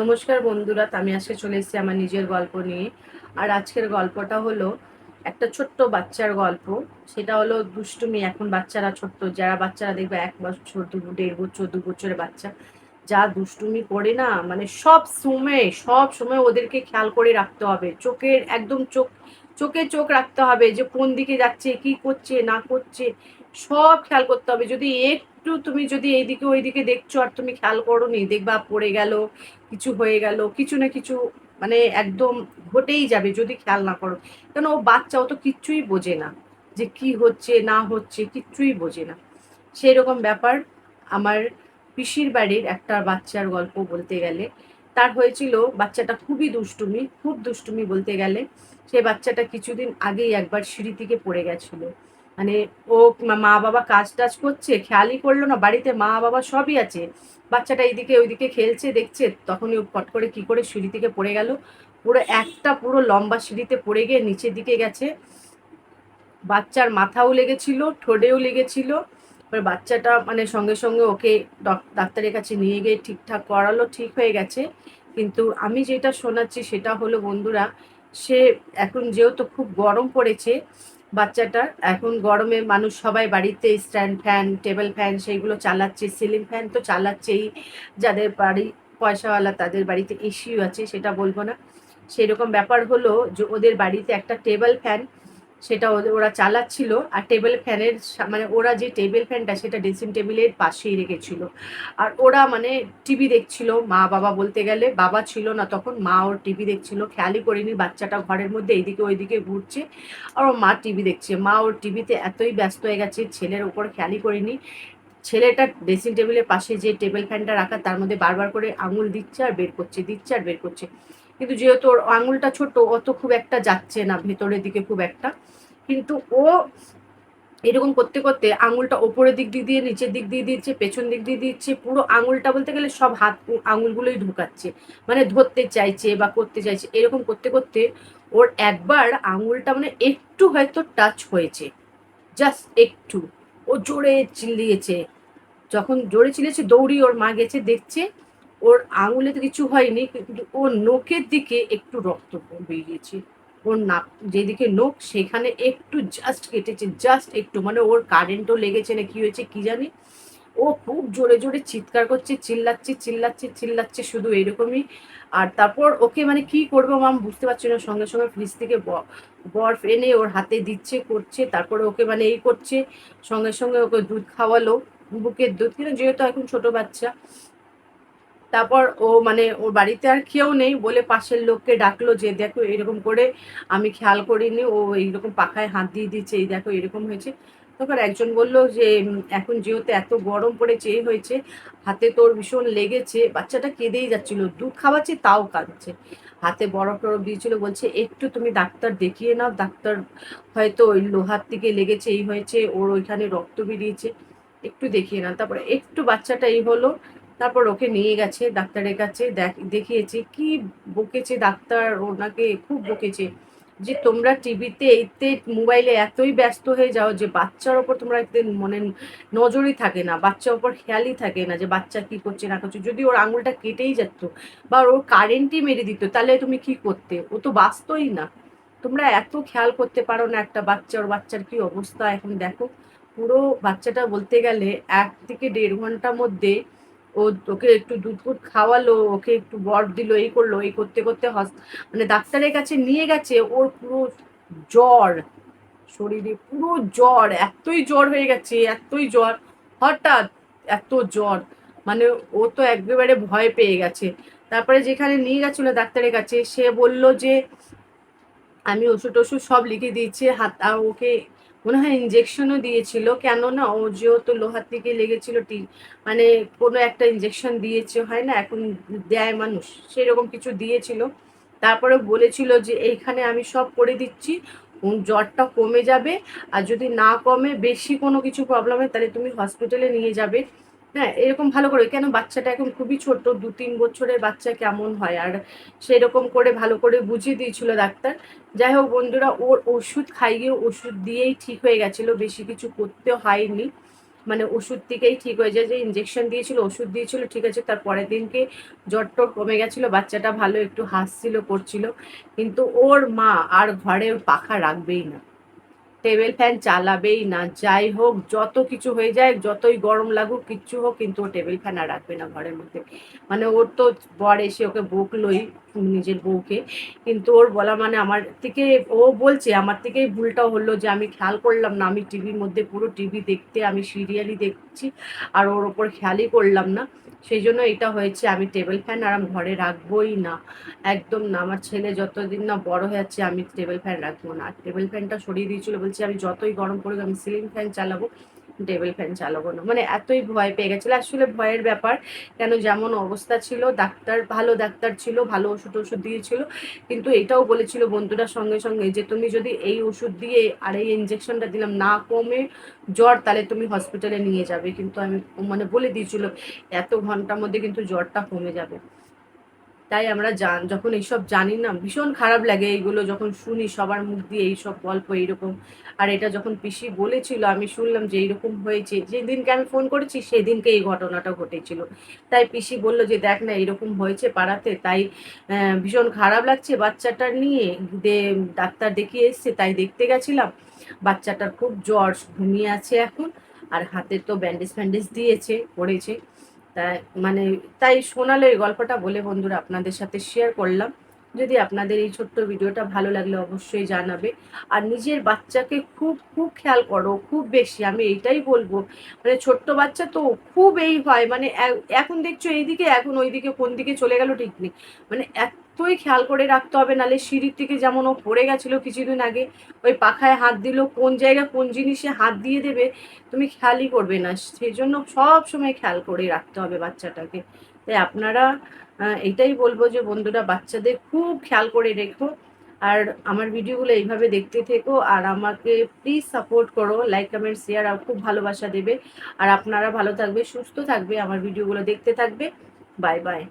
নমস্কার বন্ধুরা, আমি আজকে চলে এসেছি আমার নিজের গল্প নিয়ে। আর আজকের গল্পটা হলো একটা ছোট্ট বাচ্চার গল্প। সেটা হলো দুষ্টুমি, এখন বাচ্চারা ছোট্ট। যারা বাচ্চারা দেখবে এক বছর, দু, দেড় বছর, দু বছরের বাচ্চা, যা দুষ্টুমি করে না মানে সব সময় সব সময় ওদেরকে খেয়াল করে রাখতে হবে। চোখের একদম চোখ, চোখে চোখ রাখতে হবে যে কোন দিকে যাচ্ছে, কি করছে, না করছে, সব খেয়াল করতে হবে। যদি একটু তুমি যদি এইদিকে ওইদিকে দেখছ আর তুমি খেয়াল করো নি দেখবা পড়ে গেল, কিছু হয়ে গেল, কিছু না কিছু মানে একদম ঘটেই যাবে যদি খেয়াল না করো। কেন ও বাচ্চা, ও তো কিচ্ছুই বোঝে না যে কি হচ্ছে, না হচ্ছে, কিচ্ছুই বোঝে না। সেই রকম ব্যাপার আমার পিসির বাড়ির একটা বাচ্চার গল্প বলতে গেলে। তার হয়েছিল, বাচ্চাটা খুবই দুষ্টুমি, খুব দুষ্টুমি বলতে গেলে। সে বাচ্চাটা কিছুদিন আগেই একবার সিঁড়ি থেকে পড়ে গেছিল। মানে ও মা বাবা কাজ টাজ করছে, খেয়ালই করল না, বাড়িতে মা বাবা সবই আছে। বাচ্চাটা এইদিকে ওইদিকে খেলছে, দেখছে, তখনই পট করে কি করে সিঁড়ি থেকে পড়ে গেল। পুরো একটা পুরো লম্বা সিঁড়িতে পড়ে গিয়ে নিচের দিকে গেছে। বাচ্চার মাথাও লেগেছিল, ঠোঁটেও লেগেছিল। বাচ্চাটা মানে সঙ্গে সঙ্গে ওকে ডাক্তারের কাছে নিয়ে গিয়ে ঠিকঠাক করালো, ঠিক হয়ে গেছে। কিন্তু আমি যেটা শোনাচ্ছি সেটা হলো বন্ধুরা সে এখন যেহেতু খুব গরম পড়েছে বাচ্চাটার এখন গরমে মানুষ সবাই বাড়িতে স্ট্যান্ড ফ্যান, টেবিল ফ্যান সেইগুলো চালাচ্ছে, সিলিং ফ্যান তো চালাচ্ছেই। যাদের বাড়ি, পয়সাওয়ালা তাদের বাড়িতে এসিও আছে, সেটা বলব না। সেরকম ব্যাপার হলো যে ওদের বাড়িতে একটা টেবিল ফ্যান সেটা ওরা চালাচ্ছিল আর টেবিল ফ্যানের মানে ওরা যে টেবিল ফ্যানটা সেটা ড্রেসিং টেবিলের পাশেই রেখেছিল। আর ওরা মানে টিভি দেখছিল, মা বাবা বলতে গেলে বাবা ছিল না তখন, মা ওর টিভি দেখছিল, খেয়ালই করিনি, বাচ্চাটা ঘরের মধ্যে এইদিকে ওইদিকে ঘুরছে আর ওর মা টিভি দেখছে। মা ওর টিভিতে এতই ব্যস্ত হয়ে গেছে, ছেলের ওপর খেয়ালই করিনি। ছেলেটা ড্রেসিং টেবিলের পাশে যে টেবিল ফ্যানটা রাখা, তার মধ্যে বারবার করে আঙুল দিচ্ছে আর বের করছে, দিচ্ছে আর বের করছে। কিন্তু যেহেতু ওর আঙুলটা ছোট অত খুব একটা যাচ্ছে না, ভেতরের দিকে খুব একটা। কিন্তু ও এরকম করতে করতে আঙুলটা ওপরের দিক দিয়ে দিয়ে, নিচের দিক দিয়ে দিচ্ছে, পেছন দিক দিয়ে দিচ্ছে, পুরো আঙুলটা বলতে গেলে সব হাত, আঙুলগুলোই ঢুকাচ্ছে। মানে ধরতে চাইছে বা করতে চাইছে, এরকম করতে করতে ওর একবার আঙুলটা মানে একটু হয়তো টাচ হয়েছে জাস্ট একটু। ও জোরে চিল্লিয়েছে। যখন জোরে চিল্লিয়েছে দৌড়ি ওর মা গেছে, দেখছে ওর আঙুলে তো কিছু হয়নি, কিন্তু ওর নোকের দিকে একটু রক্ত বেরিয়েছে। ওর নাক, যেদিকে নোখ, সেখানে একটু জাস্ট কেটেছে জাস্ট একটু মানে ওর কারেন্টও লেগেছে না, কি হয়েছে কি জানি? ও খুব জোরে জোরে চিৎকার করছে, চিল্লাচ্ছে চিল্লাচ্ছে চিল্লাচ্ছে, শুধু এরকমই। আর তারপর ওকে মানে কি করব মাম বুঝতে পারছি না, সঙ্গে সঙ্গে ফ্রিজ থেকে বরফ এনে ওর হাতে দিচ্ছে, করছে, তারপরে ওকে মানে এই করছে, সঙ্গে সঙ্গে ওকে দুধ খাওয়ালো, বুকের দুধ, কিন্তু যেহেতু এখন ছোট বাচ্চা তারপর ও মানে ওর বাড়িতে আর কেউ নেই বলে পাশের লোককে ডাকলো যে, দেখো, এরকম করে আমি খেয়াল করিনি, ও এইরকম পাখায় হাত দিয়ে দিচ্ছে, এই দেখো, এরকম হয়েছে। তখন একজন বলল যে, এখন যেহেতু এত গরম পড়েছে, এই হয়েছে, হাতে তোর ভীষণ লেগেছে, বাচ্চাটা কেঁদেই যাচ্ছিল, দুধ খাওয়াচ্ছে, তাও কাঁদছে। হাতে বরফ টরফ দিয়েছিল, বলছে, একটু তুমি ডাক্তার দেখিয়ে নাও, ডাক্তার হয়তো ওই লোহার থেকে লেগেছে, এই হয়েছে, ওর ওইখানে রক্ত বেরিয়েছে, একটু দেখিয়ে নাও। তারপরে একটু বাচ্চাটা এই হলো তারপর ওকে নিয়ে গেছে, ডাক্তারের কাছে দেখিয়েছে। কি বকেছে ডাক্তার? ওনাকে খুব বকেছে যে তোমরা টিভিতে এইতে মোবাইলে এতই ব্যস্ত হয়ে যাও যে বাচ্চার ওপর তোমরা মনে নজরই থাকে না, বাচ্চার ওপর খেয়ালই থাকে না যে বাচ্চা কি করছে, না করছে। যদি ওর আঙুলটা কেটেই যেত বা ওর কারেন্টই মেরে দিত, তাহলে তুমি কি করতে? ও তো বাঁচতই না। তোমরা এত খেয়াল করতে পারো না একটা বাচ্চা, ওর বাচ্চার কি অবস্থা? এখন দেখো, পুরো বাচ্চাটা বলতে গেলে এক থেকে দেড় ঘণ্টার মধ্যে ও ওকে একটু দুধ ফুট খাওয়ালো, ওকে একটু বর দিল, এই করল, এই করতে করতে হস মানে ডাক্তারের কাছে নিয়ে গেছে, ওর পুরো জ্বর, শরীরে পুরো জ্বর, এতই জ্বর হয়ে গেছে, এতই জ্বর, হঠাৎ এত জ্বর মানে ও তো একেবারে ভয় পেয়ে গেছে। তারপরে যেখানে নিয়ে গেছিল ডাক্তারের কাছে, সে বলল যে, আমি ওষুধ ওষুধ সব লিখে দিয়েছি, হাত ওকে মনে হয় ইঞ্জেকশনও দিয়েছিল। কেননা ও যেহেতু লোহার থেকে লেগেছিল টি মানে কোনো একটা ইঞ্জেকশন দিয়েছে, হয় না? এখন দেয় মানুষ, সেরকম কিছু দিয়েছিল। তারপরে বলেছিল যে, এইখানে আমি সব করে দিচ্ছি জ্বরটা কমে যাবে, আর যদি না কমে, বেশি কোনো কিছু প্রবলেম হয় তাহলে তুমি হসপিটালে নিয়ে যাবে। হ্যাঁ এরকম ভালো করে, কেন বাচ্চাটা এখন খুবই ছোট দু তিন বছরের বাচ্চা কেমন হয়? আর সেরকম করে ভালো করে বুঝিয়ে দিয়েছিল ডাক্তার। যাই হোক বন্ধুরা, ওর ওষুধ খাইয়ে ওষুধ দিয়েই ঠিক হয়ে গেছিল, বেশি কিছু করতে হয়নি। মানে ওষুধ থেকেই ঠিক হয়ে যায়, যে ইঞ্জেকশন দিয়েছিল, ওষুধ দিয়েছিল, ঠিক আছে, তার পরের দিনকে জ্বর টর কমে গেছিল, বাচ্চাটা ভালো একটু হাসছিল, করছিল। কিন্তু ওর মা আর ঘরে পাখা রাখবেই না। টেবিল ফ্যান চালাবেই না, যাই হোক, যত কিছু হয়ে যায়, যতই গরম লাগুক, কিচ্ছু হোক, কিন্তু ও টেবিল ফ্যান আর রাখবে না ঘরের মধ্যে। মানে ওর তো বর এসে ওকে বকলোই নিজের বউকে, কিন্তু ওর বলা মানে আমার থেকে, ও বলছে, আমার থেকেই ভুলটা হলো যে আমি খেয়াল করলাম না, আমি টিভির মধ্যে পুরো টিভি দেখতে, আমি সিরিয়ালই দেখছি, আর ওর ওপর খেয়ালই করলাম না। সেই জন্য এটা হয়েছে, আমি টেবিল ফ্যান আর আমি ঘরে রাখবোই না। একদম না, আমার ছেলে যতদিন না বড় হয়ে যাচ্ছে, আমি টেবিল ফ্যান রাখব না। টেবিল ফ্যানটা সরিয়ে দিয়েছিল, বলছি আমি যতই গরম পড়ুক আমি সিলিং ফ্যান চালাবো। টেবিল ফ্যান চালাবো না। মানে এতই ভয় পেয়ে গেছিল। আসলে ভয়ের ব্যাপার, কেন যেমন অবস্থা ছিল, ডাক্তার, ভালো ডাক্তার ছিল, ভালো ওষুধ ওষুধ দিয়েছিল, কিন্তু এটাও বলেছিল বন্ধুটার সঙ্গে সঙ্গে যে, তুমি যদি এই ওষুধ দিয়ে আর এই ইঞ্জেকশনটা দিলাম না কমে জ্বর, তাহলে তুমি হসপিটালে নিয়ে যাবে। কিন্তু আমি মানে বলে দিয়েছিল, এত ঘণ্টার মধ্যে কিন্তু জ্বরটা কমে যাবে। তাই আমরা জান, যখন এইসব জানি না, ভীষণ খারাপ লাগে এইগুলো যখন শুনি, সবার মুখ দিয়ে এইসব গল্প এইরকম। আর এটা যখন পিসি বলেছিল, আমি শুনলাম যে এইরকম হয়েছে, যেদিনকে আমি ফোন করেছি, সেদিনকে এই ঘটনাটা ঘটেছিল। তাই পিসি বলল যে, দেখ না এরকম হয়েছে পাড়াতে, তাই ভীষণ খারাপ লাগছে বাচ্চাটার নিয়ে। ডাক্তার দেখিয়ে এসছে, তাই দেখতে গেছিলাম। বাচ্চাটার খুব জ্বর, ঘুমিয়ে আছে এখন, আর হাতে তো ব্যান্ডেজ ফ্যান্ডেজ দিয়েছে, পড়েছে। তাই মানে তাই শোনালো এই গল্পটা বলে বন্ধুরা আপনাদের সাথে শেয়ার করলাম। যদি আপনাদের এই ছোট্ট ভিডিওটা ভালো লাগলে অবশ্যই জানাবে। আর নিজের বাচ্চাকে খুব খুব খেয়াল করো, খুব বেশি, আমি এইটাই বলব। মানে ছোট্ট বাচ্চা তো খুব এই হয় মানে এখন দেখছ এইদিকে, এখন ওইদিকে কোন দিকে চলে গেল ঠিক নেই। মানে এতই খেয়াল করে রাখতে হবে, নালে সিঁড়ির থেকে যেমন ও পড়ে গেছিল কিছুদিন আগে, ওই পাখায় হাত দিল, কোন জায়গায় কোন জিনিসে হাত দিয়ে দেবে, তুমি খেয়ালই করবে না। সেই জন্য সব সময় খেয়াল করে রাখতে হবে বাচ্চাটাকে। তাই আপনারা এটাই বলব যে বন্ধুরা, বাচ্চাদের খুব খেয়াল করে রেখো। আর আমার ভিডিওগুলো এইভাবে দেখতে থেকো, আর আমাকে প্লিজ সাপোর্ট করো লাইক কমেন্ট শেয়ার আর খুব ভালোবাসা দেবে। আর আপনারা ভালো থাকবে, সুস্থ থাকবে, আমার ভিডিওগুলো দেখতে থাকবে। Bye bye